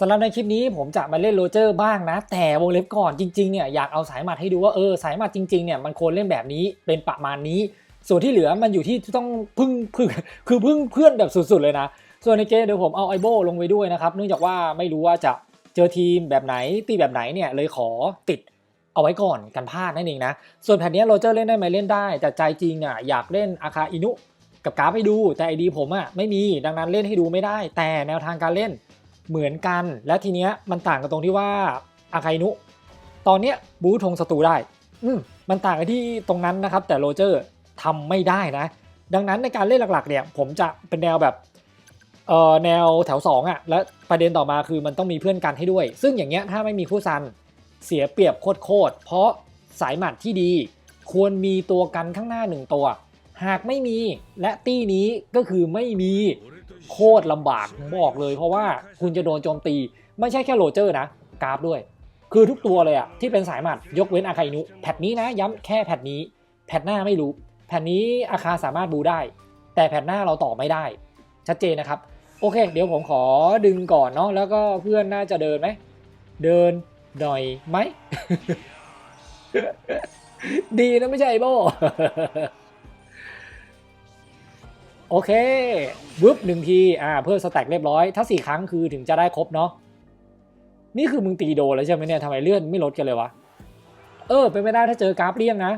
สำหรับในคลิปนี้ผมจะมาเล่นโรเจอร์บ้างนะ แต่วงเล็บก่อนจริงๆเนี่ยอยากเอาสายหมัดให้ดูว่าเออสายหมัดจริงๆเนี่ยมันควรเล่นแบบนี้เป็นประมาณนี้ ส่วนที่เหลือมันอยู่ที่ต้องพึ่งพึ่งคือพึ่งเพื่อนแบบสุดๆเลยนะ ส่วนในเกมเดี๋ยวผมเอาไอโบลงไปด้วยนะครับเนื่องจากว่าไม่รู้ว่าจะเจอทีมแบบไหนตีแบบไหนเนี่ยเลยขอติดเอาไว้ก่อนกันพลาดนั่นเองนะ ส่วนแผ่นนี้โรเจอร์เล่นได้ไหมเล่นได้ แต่ใจจริงอะอยากเล่นอาคาอินุกับกราฟให้ดู แต่ไอดีผมอะไม่มีดังนั้นเล่นให้ดูไม่ได้ แต่แนวทางการเล่น เหมือนกัน และทีเนี้ยมันต่างกันตรงที่ว่าอาคาอินุ ตอนเนี้ยบูธงศัตรูได้ อืมมันต่างกันที่ตรงนั้นนะครับ แต่โรเจอร์ทำไม่ได้นะ ดังนั้นในการเล่นหลักๆเนี่ยผมจะเป็นแนวแบบเอ่อแนวแถว2อะและประเด็นต่อมาคือมันต้องมีเพื่อนกันให้ด้วย ซึ่งอย่างเงี้ยถ้าไม่มีคู่ซันเสียเปรียบโคตรๆเพราะสายหมัดที่ดี ควรมีตัวกันข้างหน้าหนึ่งตัว หากไม่มีและตี้นี้ก็คือไม่มี โคตรลำบากบอกเลย เพราะว่าคุณจะโดนโจมตี ไม่ใช่แค่โรเจอร์นะกราฟด้วย คือทุกตัวเลยอะที่เป็นสายหมัดยกเว้นอาคาอินุแพทนี้นะย้ำแค่แพทนี้ แพทหน้าไม่รู้ แพทนี้อาคาสามารถบูได้ แต่แพทหน้าเราต่อไม่ได้ ชัดเจนนะครับ โอเค เดี๋ยวผมขอดึงก่อนเนาะแล้วก็เพื่อนน่าจะเดินไหมเดินหน่อยไหมดีนะไม่ใช่ไอโบ โอเควึบหนึ่งทีอ่าเพิ่มสแต็กเรียบร้อย ถ้าสี่ครั้งคือถึงจะได้ครบเนาะนี่คือมึงตีโดแล้วใช่ไหมเนี่ยทำไมเลื่อนไม่ลดกันเลยวะ เออเป็นไปได้ถ้าเจอกราฟเลี่ยงนะ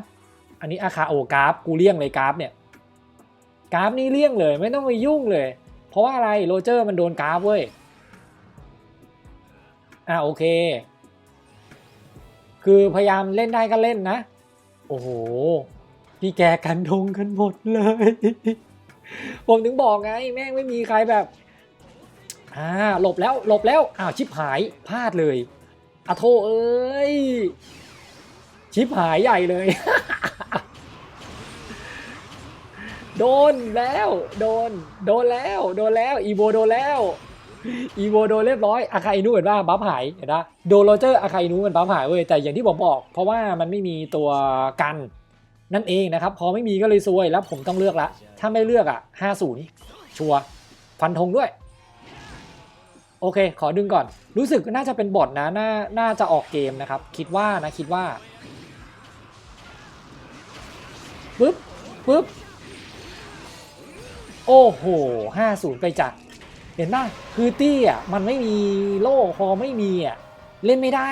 อันนี้อาคาโอกราฟกูเลี่ยงเลยกราฟเนี่ยกราฟนี่เลี่ยงเลย ไม่ต้องไปยุ่งเลย เพราะว่าอะไรโรเจอร์มันโดนกราฟเว้ยอ่าโอเค คือพยายามเล่นได้ก็เล่นนะ โอ้โหพี่แกกันทงกันหมดเลย ผมถึงบอกไงแม่งไม่มีใครแบบอ่าหลบแล้วหลบแล้วอ้าวชิบหายพลาดเลยอะโทเอ้ยชิบหายใหญ่เลย โดนแล้ว โดน โดนแล้ว โดนแล้ว อีโบโดนแล้ว อีโบโดนเรียบร้อยอาคาอินุเห็นป่ะบัฟหายเห็นปะโดนโรเจอร์อาคาอินุมันบัฟหายเว้ยแต่อย่างที่ผมบอก เพราะว่ามันไม่มีตัวกัน นั่นเองนะครับ พอไม่มีก็เลยซวยแล้วผมต้องเลือกละ ถ้าไม่เลือกอะ50 ชัวร์ฟันธงด้วย โอเค ขอดึงก่อน รู้สึกน่าจะเป็นบอทนะน่าน่าจะออกเกมนะครับ คิดว่านะคิดว่าปึ๊บปึ๊บโอ้โห50 ไปจัดเห็นป่ะคือตี้อะมันไม่มีโล่พอไม่มีอะเล่นไม่ได้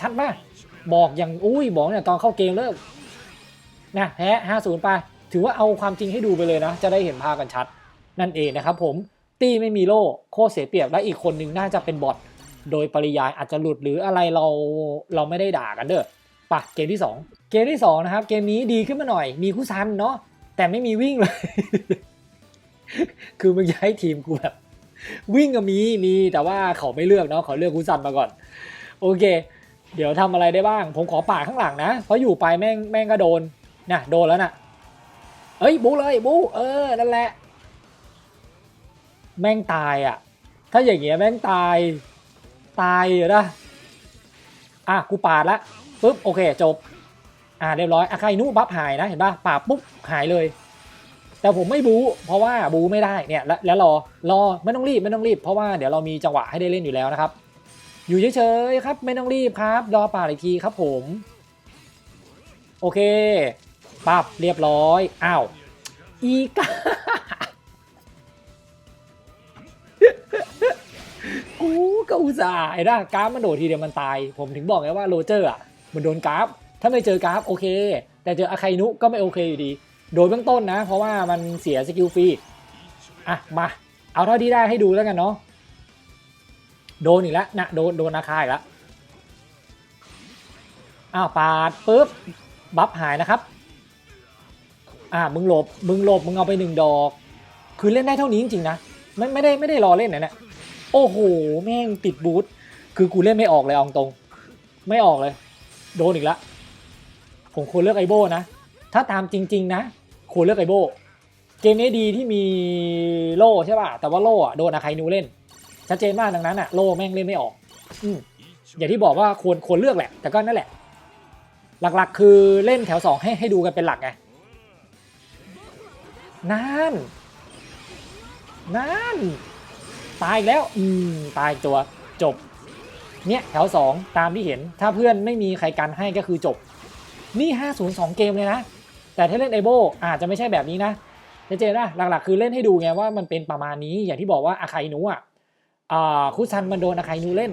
ชัดป่ะบอกอย่างอุ้ยบอกเนี่ยตอนเข้าเกมเลิก นะแพ้50ไปถือว่าเอาความจริงให้ดูไปเลยนะ จะได้เห็นภาพกันชัด นั่นเองนะครับผมตี้ไม่มีโล่โคเสียเปรียบและอีกคนนึงน่าจะเป็นบอทโดยปริยายอาจจะหลุดหรืออะไรเราเราไม่ได้ด่ากันเด้อปะเกมที่ 2 เกมที่ 2 นะครับ เกมนี้ดีขึ้นมาหน่อย มีคู่ซันเนาะแต่ไม่มีวิ่งเลย คือมึงจะให้ทีมกูแบบวิ่งก็มีมีแต่ว่าเขาไม่เลือกเนาะเขาเลือกคู่ซันมาก่อน โอเค เดี๋ยวทำอะไรได้บ้าง ผมขอป่าข้างหลังนะ เพราะอยู่ไปแม่งแม่งก็โดน น่ะโดนแล้วน่ะเอ้ยบูเลยบูเออนั่นแหละ แม่งตายอะ ถ้าอย่างเงี้ยแม่งตายตายเหรอนะอะกูปาดละปุ๊บโอเคจบ อ่าเรียบร้อยอาคาอินุบัฟหายนะเห็นป่ะปาดปุ๊บหายเลย แต่ผมไม่บูเพราะว่าบูไม่ได้เนี่ยแล้วแล้วรอรอไม่ต้องรีบไม่ต้องรีบเพราะว่าเดี๋ยวเรามีจังหวะให้ได้เล่นอยู่แล้วนะครับ อยู่เฉยๆครับ ไม่ต้องรีบครับรอปาอีกทีครับผม โอเค ปับเรียบร้อย อ้าว อีกากูก็อุตส่าห์ไอ้ด้ากราฟมันโดดทีเดียวมันตาย ผมถึงบอกไงว่าโรเจอร์อะมันโดนกราฟ ถ้าไม่เจอกราฟโอเค แต่เจออาคานุก็ไม่โอเคอยู่ดี โดยเบื้องต้นนะ เพราะว่ามันเสียสกิลฟรี อะ มา เอาเท่าที่ได้ให้ดูแล้วกันเนาะ โดนอีกแล้วนะโดนโดนอาคาอีกแล้วอ้าวปาดปุ๊บ บัฟหายนะครับ อ่ามึงหลบมึงหลบมึงเอาไปหนึ่งดอก คือเล่นได้เท่านี้จริงๆนะไม่ไม่ได้ไม่ได้รอเล่นนะเนี่ยโอ้โหแม่งติดบูทคือกูเล่นไม่ออกเลยเอาตรง ไม่ออกเลย โดนอีกละผมควรเลือกไอโบนะถ้าตามจริง ๆ นะควรเลือกไอโบเกมนี้ดีที่มีโล่ใช่ป่ะแต่ว่าโล่อะโดนอาคานูเล่นชัดเจนมากดังนั้นอะโล่แม่งเล่นไม่ออก อืมอย่างที่บอกว่าควรควรเลือกแหละ แต่ก็นั่นแหละ หลักๆ คือเล่นแถวสองให้ให้ดูกันเป็นหลักไง นั่น นั่น ตายอีกแล้ว อืม ตายอีกตัว จบ เนี่ยแถว 2 ตามที่เห็น ถ้าเพื่อนไม่มีใครกันให้ก็คือจบ นี่ 502 เกมเลยนะ แต่ถ้าเล่นไอโบอาจจะไม่ใช่แบบนี้นะเจนนะหลักๆ คือเล่นให้ดูไงว่ามันเป็นประมาณนี้ อย่างที่บอกว่าอาคาอินุอะอ่าคุซันมันโดนอาคาอินุเล่น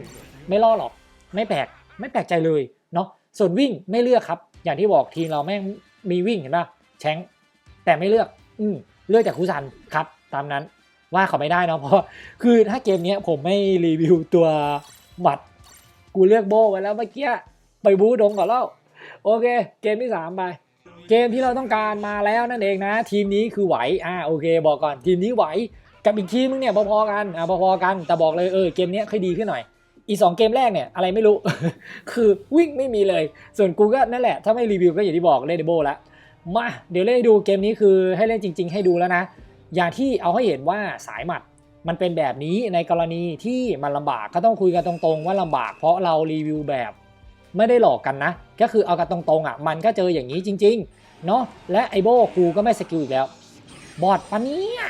ไม่รอดหรอก ไม่แปลก ไม่แปลกใจเลยเนาะ ส่วนวิ่งไม่เลือกครับ อย่างที่บอกทีมเราแม่งมีวิ่งเห็นป่ะแชงค์แต่ไม่เลือก อืมเลือกจากคุซันครับตามนั้นว่าเขาไม่ได้เนาะเพราะคือถ้าเกมนี้ผมไม่รีวิวตัวบัตกูเลือกโบไว้แล้วเมื่อกี้ไปบูดงก่อนแล้วโอเค เกมที่ 3 ไป เกมที่เราต้องการมาแล้วนั่นเองนะ ทีมนี้คือไหวอ่าโอเค บอกก่อนทีมนี้ไหวกับอีกทีมมึงเนี่ยพอๆกันอ่าพอๆกันแต่บอกเลยเออเกมนี้ค่อยดีขึ้นหน่อย อีสองเกมแรกเนี่ยอะไรไม่รู้ คือวิ่งไม่มีเลย ส่วนกูก็นั่นแหละ ถ้าไม่รีวิวก็อย่างที่บอกเล่นโบแล้ว มาเดี๋ยวเล่นดูเกมนี้คือให้เล่นจริง ๆ ให้ดูแล้วนะ อย่างที่เอาให้เห็นว่าสายหมัดมันเป็นแบบนี้ในกรณีที่มันลำบากก็ต้องคุยกันตรงๆ ว่าลำบากเพราะเรารีวิวแบบไม่ได้หลอกกันนะ ก็คือเอากันตรงๆอะมันก็เจออย่างนี้จริงๆเนาะและไอโบกูก็ไม่สกิลอีกแล้ว บอดปะเนี่ย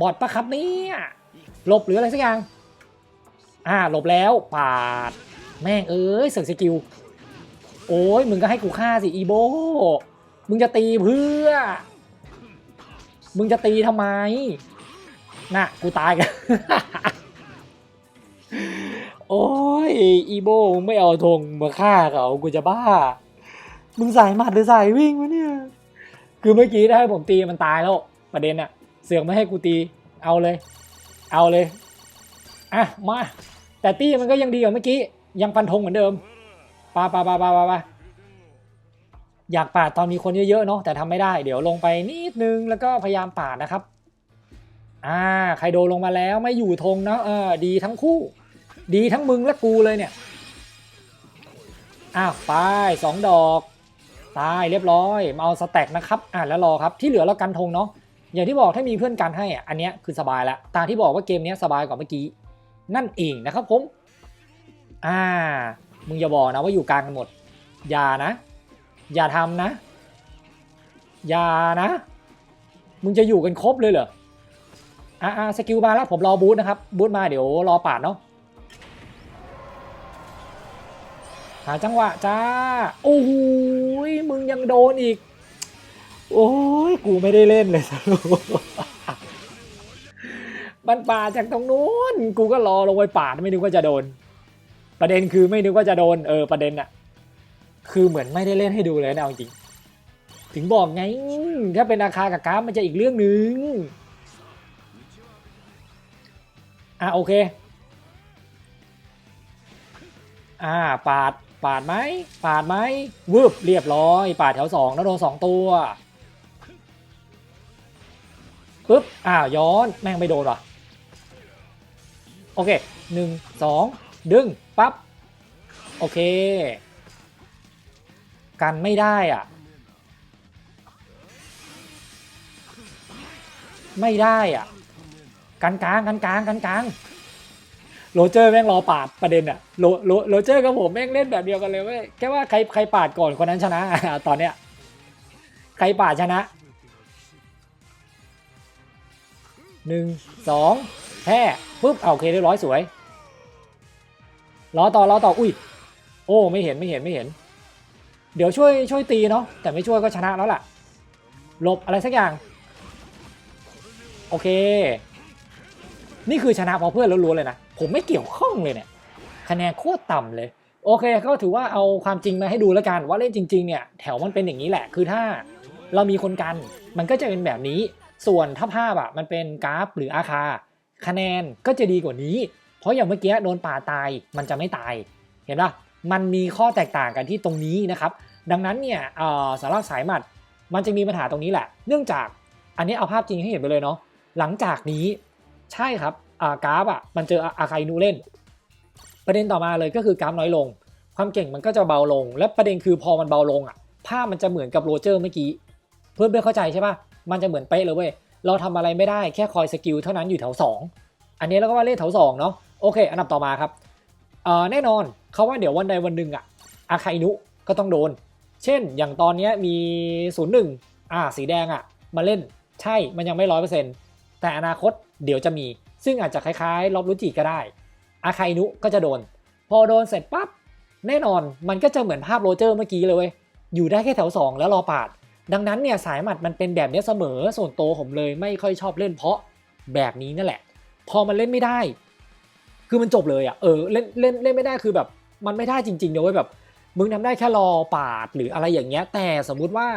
บอดปะครับเนี่ยหลบหรืออะไรสักอย่างอ่าหลบแล้วปาด แม่งเอ้ยเสกสกิล โอ้ยมึงก็ให้กูฆ่าสิอีโบ มึงจะตีเพื่อ มึงจะตีทำไม น่ะ กูตายกัน โอ้ย อีโบมึงไม่เอาธงมาฆ่าเขา กูจะบ้า มึงสายหมัดหรือสายวิ่งวะเนี่ย คือเมื่อกี้ถ้าให้ผมตีมันตายแล้ว ประเด็นอะเสือกไม่ให้กูตี เอาเลย เอาเลย อะ มา แต่ตี้มันก็ยังดีกว่าเมื่อกี้ ยังฟันธงเหมือนเดิมปาปาปาปาปาปา อยากปาดตอนมีคนเยอะๆเนาะแต่ทำไม่ได้เดี๋ยวลงไปนิดนึงแล้วก็พยายามปาดนะครับอ่าใครโดนลงมาแล้วไม่อยู่ธงเนาะเออดีทั้งคู่ ดีทั้งมึงและกูเลยเนี่ยอ้าวไปสองดอกตายเรียบร้อยมาเอาสแต็กนะครับอ่าแล้วรอครับที่เหลือเรากันธงเนาะอย่างที่บอกถ้ามีเพื่อนกันให้อะอันเนี้ยคือสบายแล้วตามที่บอกว่าเกมนี้สบายกว่าเมื่อกี้ นั่นเองนะครับผม อ่า มึงอย่าบอกนะว่าอยู่กลางกันหมด อย่านะ อย่าทำนะ อย่านะ มึงจะอยู่กันครบเลยเหรออ่าสกิลมาแล้วผมรอบูธนะครับ บูธมาเดี๋ยวรอปาดเนาะหาจังหวะจ้า โอ้โหยมึงยังโดนอีก โอ้ยกูไม่ได้เล่นเลยสรุปมันป่าจากตรงนู้น กูก็รอลงไปป่าไม่นึกว่าจะโดน ประเด็นคือไม่นึกว่าจะโดน เออประเด็นอะ คือเหมือนไม่ได้เล่นให้ดูเลยนะเอาจริง ถึงบอกไง ถ้าเป็นราคากับกราฟมันจะอีกเรื่องหนึ่งอะโอเค อ่าปาดปาดไหมปาดไหมวืบเรียบร้อย ปาดแถวสองแล้วโดนสองตัวปึ๊บอ้าวย้อนแม่งไม่โดนว่ะโอเคหนึ่งสองดึง ปั๊บ โอเค กันไม่ได้อะ ไม่ได้อะกันกลางกันกลางกันกลางโรเจอร์แม่งรอปาดประเด็นอะโรโรโรเจอร์กับผมแม่งเล่นแบบเดียวกันเลยเว้ยแค่ว่าใครใครปาดก่อนคนนั้นชนะ ตอนเนี้ยใครปาดชนะหนึ่งสองแพ้ปุ๊บเอาโอเคเรียบร้อยสวยรอต่อรอต่ออุ้ย โอ้ไม่เห็นไม่เห็นไม่เห็น เดี๋ยวช่วยช่วยตีเนาะแต่ไม่ช่วยก็ชนะแล้วล่ะหลบอะไรสักอย่าง โอเค นี่คือชนะเพราะเพื่อนล้วนๆเลยนะ ผมไม่เกี่ยวข้องเลยเนี่ยคะแนนโคตรต่ำเลย โอเคก็ถือว่าเอาความจริงมาให้ดูแล้วกันว่าเล่นจริง ๆ เนี่ยแถวมันเป็นอย่างนี้แหละ คือถ้าเรามีคนกันมันก็จะเป็นแบบนี้ ส่วนถ้าภาพอะมันเป็นกราฟหรืออาคา คะแนนก็จะดีกว่านี้ เพราะอย่างเมื่อกี้โดนป่าตายมันจะไม่ตาย เห็นปะ มันมีข้อแตกต่างกันที่ตรงนี้นะครับ ดังนั้นเนี่ยสำหรับสายหมัดมันจะมีปัญหาตรงนี้แหละ เนื่องจากอันนี้เอาภาพจริงให้เห็นไปเลยเนาะหลังจากนี้ใช่ครับกราฟอะมันเจออาคาอินูเล่น ประเด็นต่อมาเลยก็คือกราฟน้อยลง ความเก่งมันก็จะเบาลง และประเด็นคือพอมันเบาลงอะภาพมันจะเหมือนกับโรเจอร์เมื่อกี้เพื่อนเพื่อนเข้าใจใช่ปะมันจะเหมือนเป๊ะเลยเว้ยเราทำอะไรไม่ได้แค่คอยสกิลเท่านั้นอยู่แถว2 อันนี้เราก็ว่าเล่นแถว2เนาะโอเค อันดับต่อมาครับแน่นอน เขาว่าเดี๋ยววันใดวันหนึ่งอะอาคาอินุก็ต้องโดน เช่นอย่างตอนนี้มี 01 อ่าสีแดงอะมาเล่นใช่มันยังไม่ร้อยเปอร์เซ็นต์แต่อนาคตเดี๋ยวจะมี ซึ่งอาจจะคล้ายๆ รอบรุจิก็ได้ อาคาอินุก็จะโดน พอโดนเสร็จปั๊บแน่นอนมันก็จะเหมือนภาพโรเจอร์เมื่อกี้เลยเว้ยอยู่ได้แค่แถว 2 แล้วรอปาด ดังนั้นเนี่ยสายหมัดมันเป็นแบบนี้เสมอส่วนโตผมเลยไม่ค่อยชอบเล่นเพราะแบบนี้นั่นแหละ พอมันเล่นไม่ได้ คือมันจบเลยอะ่ะเออเล่นเล่นเล่นไม่ได้คือแบบ มันไม่ได้จริงๆเลยวเว้ยแบบ มึงทำได้แค่รอปาดหรืออะไรอย่างเงี้ย แต่สมมุติว่า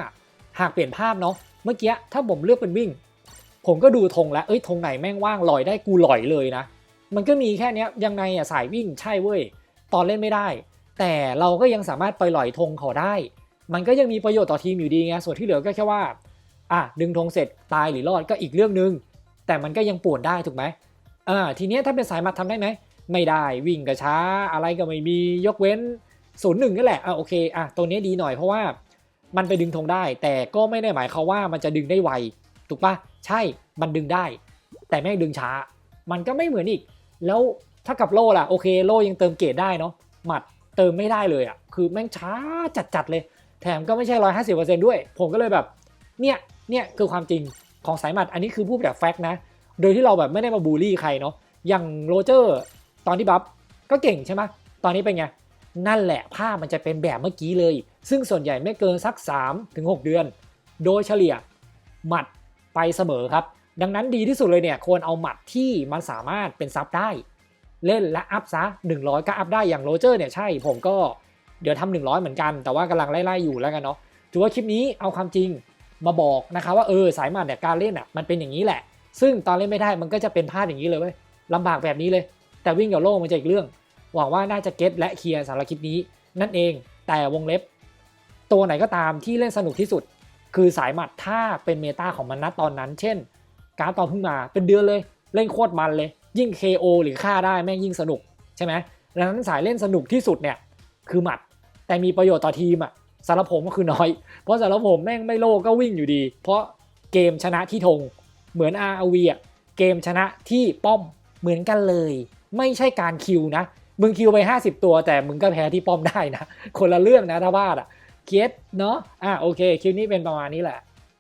หากเปลี่ยนภาพเนาะเมื่อกี้ถ้าผมเลือกเป็นวิ่ง ผมก็ดูธงแล้วเอ้ยธงไหนแม่งว่างลอยได้กูลอยเลยนะ มันก็มีแค่เนี้ยยังไงอะสายวิ่งใช่เว้ยตอนเล่นไม่ได้ แต่เราก็ยังสามารถไปลอยธงเขาได้ มันก็ยังมีประโยชน์ต่อทีมอยู่ดีไงส่วนที่เหลือก็แค่ว่าอะดึงธงเสร็จตายหรือรอดก็อีกเรื่องหนึง แต่มันก็ยังป่วนได้ถูกไหมอ่าทีเนี้ยถ้าเป็นสายมัดทำได้ไหม ไม่ได้วิ่งกระช้าอะไรก็ไม่มียกเว้นศูนย์หนึ่งนี่แหละอะโอเคอะตัวนี้ดีหน่อยเพราะว่ามันไปดึงธงได้ แต่ก็ไม่ได้หมายความว่ามันจะดึงได้ไวถูกปะใช่มันดึงได้ แต่แม่งดึงช้า มันก็ไม่เหมือนอีก แล้วถ้ากับโล่ล่ะโอเคโล่ยังเติมเกรดได้เนาะหมัดเติมไม่ได้เลยอะคือแม่งช้าจัดๆเลย แถมก็ไม่ใช่ร้อยห้าสิบเปอร์เซ็นต์ด้วย ผมก็เลยแบบเนี่ยเนี่ยคือความจริงของสายหมัดอันนี้คือพูดแบบแฟกต์นะ โดยที่เราแบบไม่ได้มาบูลลี่ใครเนาะอย่างโรเจอร์ ตอนที่บัฟก็เก่งใช่ไหมตอนนี้เป็นไง นั่นแหละภาพมันจะเป็นแบบเมื่อกี้เลย ซึ่งส่วนใหญ่ไม่เกินสัก3-6ถึง6เดือน โดยเฉลี่ยหมัดไปเสมอครับ ดังนั้นดีที่สุดเลยเนี่ยควรเอาหมัดที่มันสามารถเป็นซับได้ เล่นและอัพซะ 100 ก็อัพได้อย่างโรเจอร์เนี่ยใช่ผมก็เดี๋ยวทำ100 เหมือนกัน แต่ว่ากำลังไล่ๆอยู่แล้วกันเนาะถือว่าคลิปนี้เอาความจริงมาบอกนะคะว่าเออสายหมัดเนี่ยการเล่นอะมันเป็นอย่างนี้แหละ ซึ่งตอนเล่นไม่ได้มันก็จะเป็นพลาดอย่างนี้เลยเว้ยลำบากแบบนี้เลย แต่วิ่งกับโล่มันจะอีกเรื่อง หวังว่าน่าจะเก็ตและเคลียร์สำหรับคลิปนี้ นั่นเองแต่วงเล็บ ตัวไหนก็ตามที่เล่นสนุกที่สุด คือสายหมัดถ้าเป็นเมตาของมันณตอนนั้น เช่น การตอนเพิ่งมาเป็นเดือนเลย เล่นโคตรมันเลย ยิ่ง KO หรือฆ่าได้แม่งยิ่งสนุกใช่ไหมดังนั้นสายเล่นสนุกที่สุดเนี่ยคือหมัด แต่มีประโยชน์ต่อทีมอะสำหรับผมก็คือน้อย เพราะสำหรับผมแม่งไม่โลก็วิ่งอยู่ดี เพราะเกมชนะที่ธงเหมือน RV อะเกมชนะที่ป้อมเหมือนกันเลย ไม่ใช่การคิวนะ มึงคิวไป 50 ตัว แต่มึงก็แพ้ที่ป้อมได้นะ คนละเรื่องนะถ้าว่าอะเก็ตเนาะอะโอเค คิวนี้เป็นประมาณนี้แหละ